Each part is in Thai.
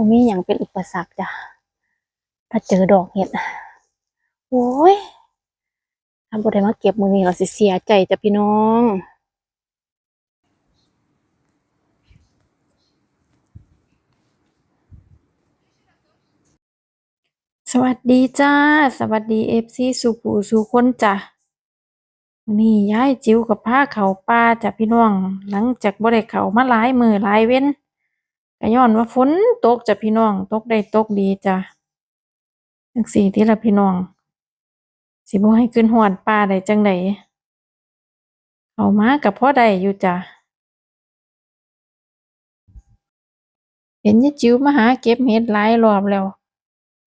มันมีอย่างเป็นอุปสรรคจ้ะ ถ้าเจอดอกเห็ดโอ้ยถ้าบ่ได้มาเก็บมือนี้เราสิเสียใจจ้ะพี่น้องสวัสดีจ้า สวัสดีเอฟซีสุผูสุคนจ้ะนี่ยายจิ๋วกับพาเขาป่าจ้ะพี่น้อง หลังจากบ่ได้เขามาหลายมือหลายเว้น ก็ย้อนว่าฝนตกจ้ะพี่น้อง ตกได้ตกดีจ้ะจังซี้ติล่ะพี่น้อง สิบ่ให้ขึ้นฮอดป่าได้จังไดเข้ามาก็พอได้อยู่จ้ะเห็นยายจิ๋วมาหาเก็บเห็ดหลายรอบแล้ว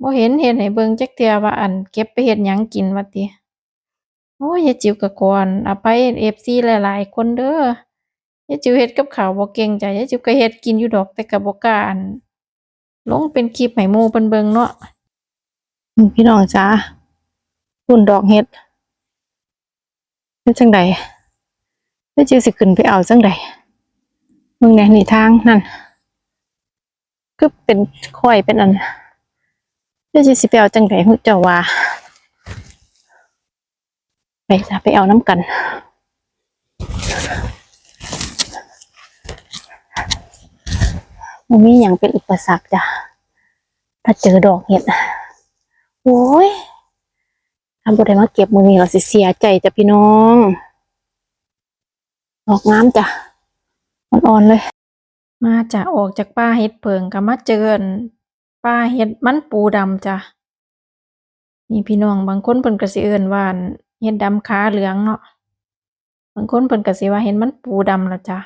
บ่เห็นเฮ็ดให้เบิ่งจักเทื่อว่าอันเก็บไปเฮ็ดหยังกินว่าติโอ้ยยายจิ๋วก็ก่อนอภัย FC หลายๆ คนเด้อ ยายจิ๋วเฮ็ดกับข้าวบ่เก่งจ้ะยายจิ๋วก็เฮ็ดกินอยู่ดอกแต่ก็บ่กล้าอันลงเป็นคลิปให้หมู่เพิ่นเบิ่งเนาะอืมพี่น้องจ๋าพุ่นดอกเห็ดเป็นจังไดยายจิ๋วสิขึ้นไปเอาจังไดเบิ่งแหน่นี่ทางนั่นคือเป็นค่อยเป็นอันเดี๋วสิไปเอาจังไดฮู้เจ้าว่าไปจ้ะไปเอาน้ำกัน มันมีอย่างเป็นอุปสรรคจ้ะถ้าเจอดอกเห็ดโอ้ยทำบ่ได้มาเก็บมือนี้เราสิเสียใจจ้ะพี่น้องดอกงามจ้ะอ่อนๆเลย มาจ้ะออกจากป่าเห็ดเพิงก็มาเจอป่าเห็ดมันปูดำจ้ะนี่พี่น้องบางคนเพิ่นก็สิเอินว่านเห็ดดำขาเหลืองเนาะบางคนเพิ่นก็สิว่าเห็นมันปูดำละจ้ะ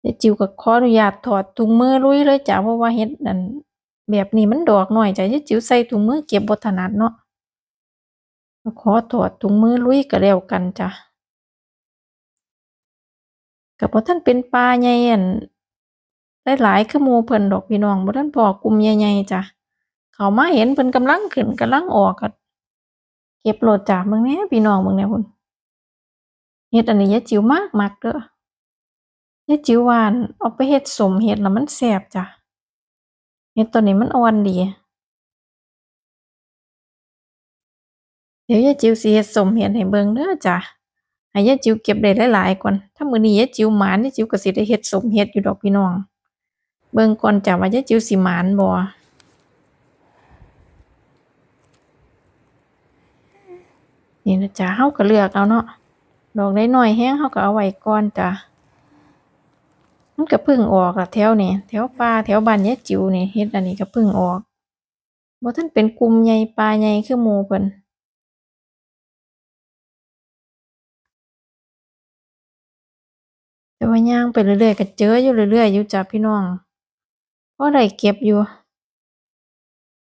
เดี๋ยวจิ๋วก็ขออนุญาตถอดถุงมือลุยเลยจ้ะเพราะว่าเห็ดนั่นแบบนี้มันดอกหน้อยจ้ะเดี๋ยวจิ๋วใส่ถุงมือเก็บบ่ถนัดเนาะขอถอดถุงมือลุยก็แล้วกันจ้ะก็บ่ทันเป็นป่าใหญ่อันหลายๆคือมูเพิ่นดอกพี่น้องบ่ทันพอกลุ่มใหญ่ๆจ้ะเข้ามาเห็นเพิ่นกำลังขึ้นกำลังออกก็เก็บโหลดจ้ะเบิ่งแน่พี่น้องเบิ่งแน่พุ่นเฮ็ดอันนี้ยายจิ๋วมากมักเด้อ ยายจิ๋วว่านเอาไปเฮ็ดสมเฮ็ดแล้วมันแซ่บจ้ะเฮ็ดตัวนี้มันอ่อนดี เดี๋ยวยายจิ๋วสิเฮ็ดสมเฮ็ดให้เบิ่งเด้อจ้ะให้ยายจิ๋วเก็บได้หลายๆก่อน ถ้ามื้อนี้ยายจิ๋วหมานยายจิ๋วก็สิได้เฮ็ดสมเฮ็ดอยู่ดอกพี่น้อง เบิ่งก่อนจ้ะว่ายายจิ๋วสิหมานบ่นี่นะจ๊ะเราก็เลือกเอาเนาะ ดอกได้น้อยๆแฮงเราก็เอาไว้ก่อนจ้ะ มันก็เพิ่งออกละแถวนี้แถวป่าแถวบ้านยายจิ๋วนี่เฮ็ดอันนี้ก็เพิ่งออกบ่ทันเป็นกลุ่มใหญ่ป่าใหญ่คือหมู่เพิ่นแต่ว่าย่างไปเรื่อยๆก็เจออยู่เรื่อยๆอยู่จ้ะพี่น้องพอได้เก็บอยู่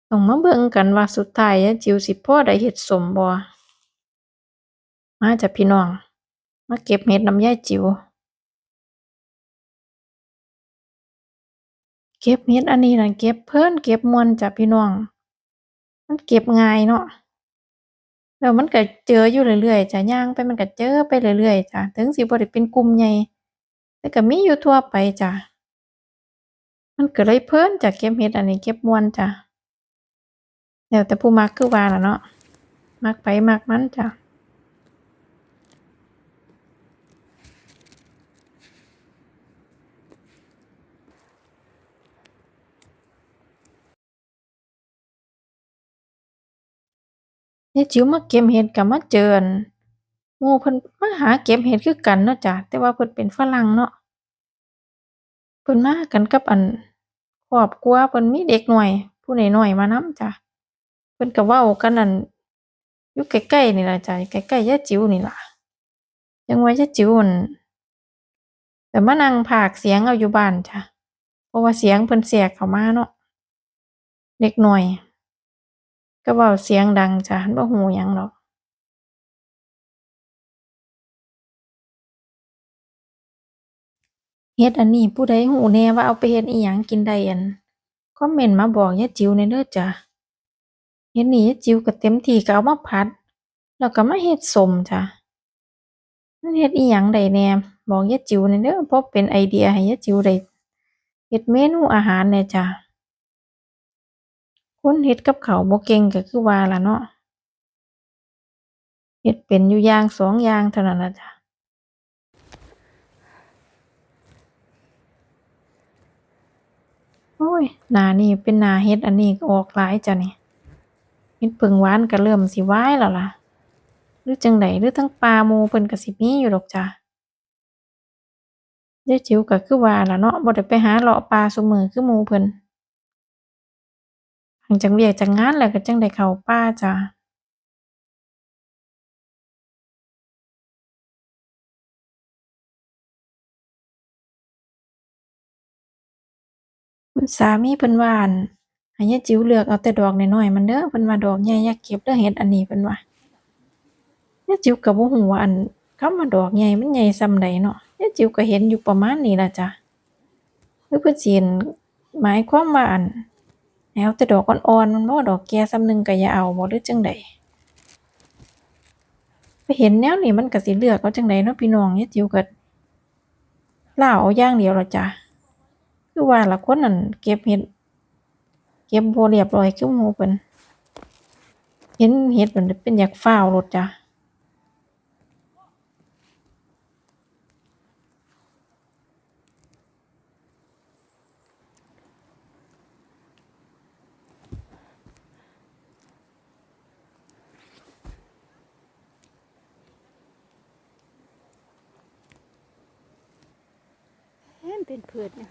ต้องมาเบิ่งกันว่าสุดท้ายยายจิ๋วสิพอได้เฮ็ดสมบ่มาจ้ะพี่น้อง มาเก็บเห็ดน้ำยายจิ๋ว เก็บเห็ดอันนี้น่ะเก็บเพลินเก็บมวนจ้ะพี่น้อง มันเก็บง่ายเนาะแล้วมันก็เจออยู่เรื่อยๆจ้ะย่างไปมันก็เจอไปเรื่อยๆจ้ะถึงสิบ่ได้เป็นกลุ่มใหญ่แต่ก็มีอยู่ทั่วไปจ้ะมันก็เลยเพลินจ้ะเก็บเห็ดอันนี้เก็บมวนจ้ะแล้วแต่ผู้มักคือว่าล่ะเนาะมักไผมักมันจ้ะ ยายจิ๋วมาเก็บเห็ดก็มาเจออั่นหมู่เพิ่นมาหาเก็บเห็ดคือกันเนาะจ้ะแต่ว่าเพิ่นเป็นฝรั่งเนาะเพิ่นมากันกับอันครอบครัวเพิ่นมีเด็กหน้อย ผู้น้อยๆมานำจ้ะเพิ่นก็เว้ากันนั่นอยู่ใกล้ๆนี่ล่ะจ้ะใกล้ๆยายจิ๋วนี่ล่ะจังไว่ายายจิ๋วอั่นก็มานั่งพากเสียงเอาอยู่บ้านจ้ะเพราะว่าเสียงเพิ่นแทรกเข้ามาเนาะเด็กหน้อย ก็เว้าเสียงดังจ้ะบ่ฮู้หยังดอกเฮ็ดอันนี้ผู้ใดฮู้แหน่ว่าเอาไปเฮ็ดอิหยังกินได้อั่นคอมเมนต์มาบอกยายจิ๋วแหน่เด้อจ้ะ เฮ็ดนี่ยายจิ๋วก็เต็มที่ก็เอามาผัด แล้วก็มาเฮ็ดส้มจ้ะ มันเฮ็ดอิหยังได้แหน่ บอกยายจิ๋วแหน่เด้อ พอเป็นไอเดียให้ยายจิ๋วได้เฮ็ดเมนูอาหารแหน่จ้ะ คนเฮ็ดกับเขาวบ่เก่งก็คือว่าล่ะเนาะเฮ็ดเป็นอยู่อย่างสองอย่างเท่านั้นล่ะจ้ะโอ้ยหน้านี้เป็นหน้าเฮ็ดอันนี้ออกหลายจ้ะนี่เฮ็ดเพิงหวานก็เริ่มสิวายแล้วล่ะ หรือจังใดหรือทางป่าหมูเพิ่นก็สิมีอยู่ดอกจ้ะยายจิ๋วก็คือว่าล่ะเนาะบ่ได้ไปหาเลาะป่าซุมื้อคือหมูเพิ่น หลังจากเวียกจากงานแล้วก็จั่งได้เข้าป่าจ้ะคุณสามีเพิ่นว่าอั่นให้ยายจิ๋วเลือกเอาแต่ดอกน้อยๆมันเด้อเพิ่นว่าดอกใหญ่อย่าเก็บเด้อเฮ็ดอันนี้เพิ่นว่ายายจิ๋วก็บ่ฮู้ว่าอั่นคำว่าดอกใหญ่มันใหญ่ส่ำใดเนาะยายจิ๋วก็เห็นอยู่ประมาณนี้ล่ะจ้ะหรือเพิ่นสิอั่นหมายความว่าอั่น เอาแต่ดอกอ่อนๆม่นบ่ดอกแก่ส่ำหนึ่งก็อย่าเอาบ่หรือจังใดไปเห็นแนวนี้มันก็สิเลือกเอาจังใดเนาะพี่น้องยายจิ๋วก็ลาเอาอย่างเดียวละจ้ะคือว่าละคนนั้นเก็บเฮ็ดเก็บบ่เรียบร้อยคือหมู่เพิ่นเห็นเฮ็ดนั่นเป็นอยากฟ้าวโลดจ้ะ เอ๊ะมันเป็นพืชเนี่ย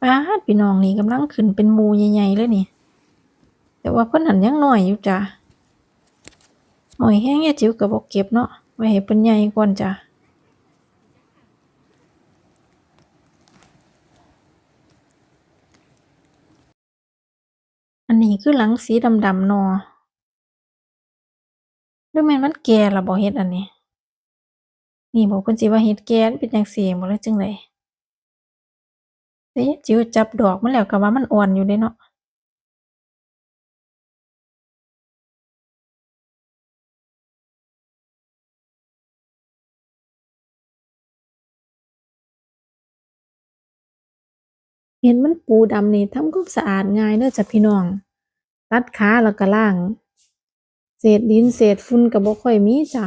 ป๊าดพี่น้องนี่กำลังขึ้นเป็นมูใหญ่ๆเลยนี่ แต่ว่าเพิ่นหันยังหน้อยอยู่จ้ะหน้อยแรงยาจิ๋วก็บ่เก็บเนาะไว้ให้เพิ่นใหญ่ก่อนจ้ะอันนี้คือหลังสีดำๆนาะหรือแม่นมันแก่ล้วบ่เฮ็ดอันนี้ นี่บ่เพิ่นสิว่าเฮ็ดแก่เป็นจั่งซี้บ่หรือจั่งใดแต่ยายจิ๋วจับดอกมันแล้วก็ว่ามันอ่อนอยู่เดะเนาะเห็นมันปูดำนี่ทำความสะอาดง่ายเด้อจ้ะพี่น้อง ตัดขาแล้วก็ล้าง เศษดินเศษฝุ่นก็บ่ค่อยมีจ้ะ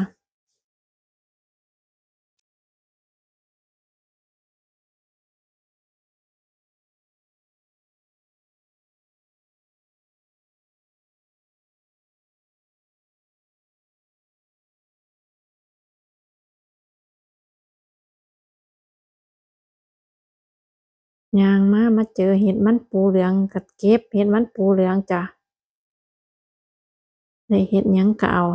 ย่างมามาเจอเห็ดมันปูเหลืองก็เก็บเห็ดมันปูเหลืองจ้ะ ได้เฮ็ดหยังก็เอา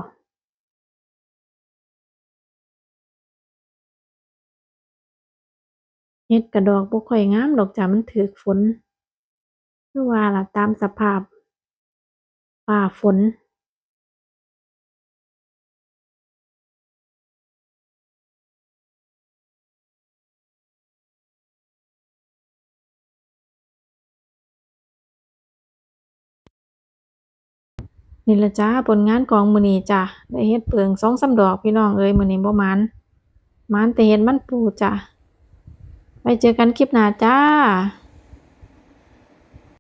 เห็ดก็ดอกบ่ค่อยงามดอกจ้า มันก็ฝน คือว่าล่ะ ตามสภาพฟ้าฝน นี่ละจ้าผลงานของมือนีจ้ะได้เฮ็ดเปลืองสองสามดอกพี่น้องเอ้ยมือนีบ่มานมันแต่เห็ดมันปูจ้ะไว้เจอกันคลิปหน้าจ้า